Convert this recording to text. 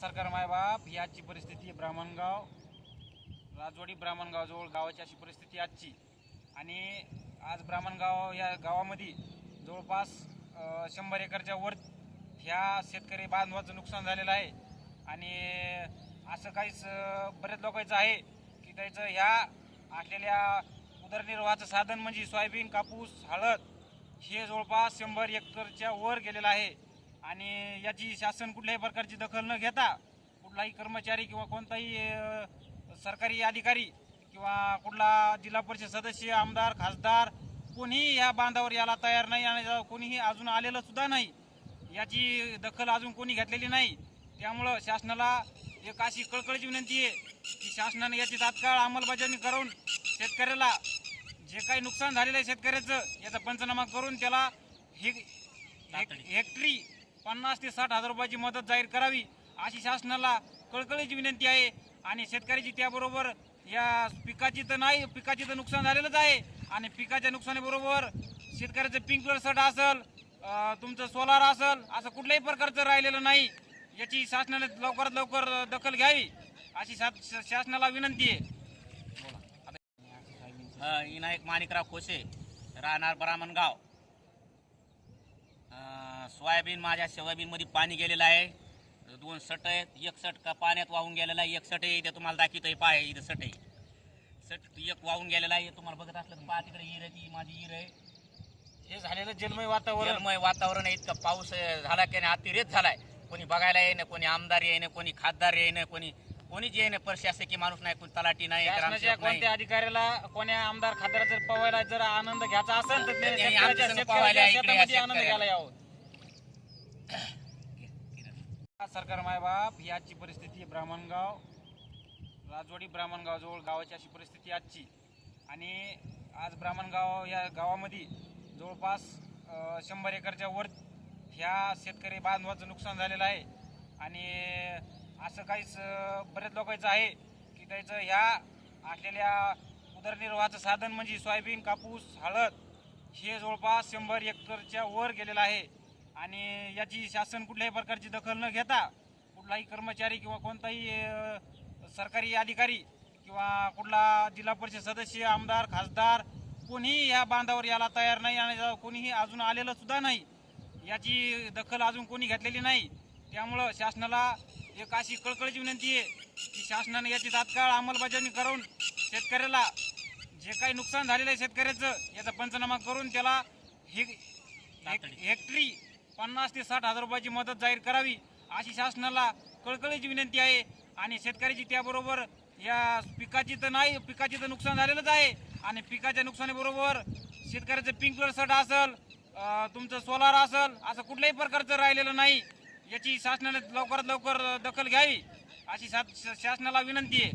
सरकार मायबाप ही आजची परिस्थिती आहे ब्राह्मणगाव. राजवाडी ब्राह्मणगावजवळ गावाची अशी परिस्थिती आजची. आणि आज ब्राह्मणगाव या गावामध्ये जवळपास शंभर एकरच्या वर ह्या शेतकरी बांधवाचं नुकसान झालेलं आहे. आणि असं काहीच बऱ्याच लोकांचं आहे की त्याचं ह्या असलेल्या उदरनिर्वाहाचं साधन म्हणजे सोयाबीन कापूस हळद हे जवळपास शंभर एकरच्या वर गेलेलं आहे. आणि याची शासन कुठल्याही प्रकारची दखल न घेता कुठलाही कर्मचारी किंवा कोणताही सरकारी अधिकारी किंवा कुठला जिल्हा परिषद सदस्य आमदार खासदार कोणीही या बांधावर यायला तयार नाही आणि कोणीही अजून आलेलं सुद्धा नाही याची दखल अजून कोणी घेतलेली नाही. त्यामुळं शासनाला एक अशी कळकळीची विनंती आहे की शासनाने याची तात्काळ अंमलबजावणी करून शेतकऱ्याला जे काही नुकसान झालेलं आहे शेतकऱ्याचं याचा पंचनामा करून त्याला हे हेक- हेक्टरी पन्नास ते साठ हजार रुपयाची मदत जाहीर करावी अशी शासनाला कळकळीची विनंती आहे. आणि शेतकऱ्याची त्याबरोबर या पिकाची तर नाही पिकाची तर नुकसान झालेलंच आहे. आणि पिकाच्या नुकसानीबरोबर शेतकऱ्याचं पिंकलर सट असेल तुमचं सोलार असेल असं कुठल्याही प्रकारचं राहिलेलं नाही. याची शासनाने लवकरात लवकर दखल घ्यावी अशी शासनाला विनंती आहे. विनायक माणिकराव खोसे राहणार ब्राह्मणगाव. सोयाबीन माझ्या सोयाबीनमध्ये पाणी गेलेलं आहे. दोन सट आहेत एक सट का पाण्यात वाहून गेलेला आहे एक सट आहे इथे तुम्हाला दाखवतो आहे पाय इथं सट आहे सट एक वाहून गेलेला आहे तुम्हाला बघत असलं तर पहा तिकडे हिर आहे ती माझी हिर आहे. हे झालेलं जलमय वातावरण. जलमय वातावरण आहे इतकं पाऊस झाला की नाही अतिरेक झालाय. कोणी बघायला येईन कोणी आमदार येईन कोणी खासदार येईन कोणी कोणीच येईन प्रशासकीय माणूस नाही कोणी तलाठी नाही शासनाच्या कोणत्या अधिकाऱ्याला कोण्या आमदार खासदार जर पवायला जर आनंद घ्यायचा असेल तर आनंद. घ्यायला यावं. सरकार मायबाप ही आजची परिस्थिती आहे ब्राह्मणगाव. राजवाडी ब्राह्मणगावजवळ गावाची अशी परिस्थिती आजची. आणि आज ब्राह्मणगाव या गावामध्ये जवळपास शंभर एकरच्या वर ह्या शेतकरी बांधवाचं नुकसान झालेलं आहे. आणि असं काहीच बऱ्याच लोकांचं आहे की त्याचं ह्या असलेल्या उदरनिर्वाहाचं साधन म्हणजे सोयाबीन कापूस हळद हे जवळपास शंभर एकरच्या वर गेलेलं आहे. आणि याची शासन कुठल्याही प्रकारची दखल न घेता कुठलाही कर्मचारी किंवा कोणताही सरकारी अधिकारी किंवा कुठला जिल्हा परिषद सदस्य आमदार खासदार कोणीही या बांधावर यायला तयार नाही आणि कोणीही अजून आलेलं सुद्धा नाही याची दखल अजून कोणी घेतलेली नाही त्यामुळं शासनाला एक अशी कळकळीची विनंती आहे की शासनाने याची तात्काळ अंमलबजावणी करून शेतकऱ्याला जे काही नुकसान झालेलं आहे शेतकऱ्याचं याचा पंचनामा करून त्याला हे हेक- हेक्टरी पन्नास ते साठ हजार रुपयाची मदत जाहीर करावी अशी शासनाला कळकळीची विनंती आहे. आणि शेतकऱ्याची त्याबरोबर या पिकाची तर नाही पिकाची तर नुकसान झालेलंच आहे. आणि पिकाच्या नुकसानीबरोबर शेतकऱ्याचं पिंकलर सट असेल तुमचं सोलार असेल असं कुठल्याही प्रकारचं राहिलेलं नाही. याची शासनाने लवकरात लवकर दखल घ्यावी अशी शासनाला विनंती आहे.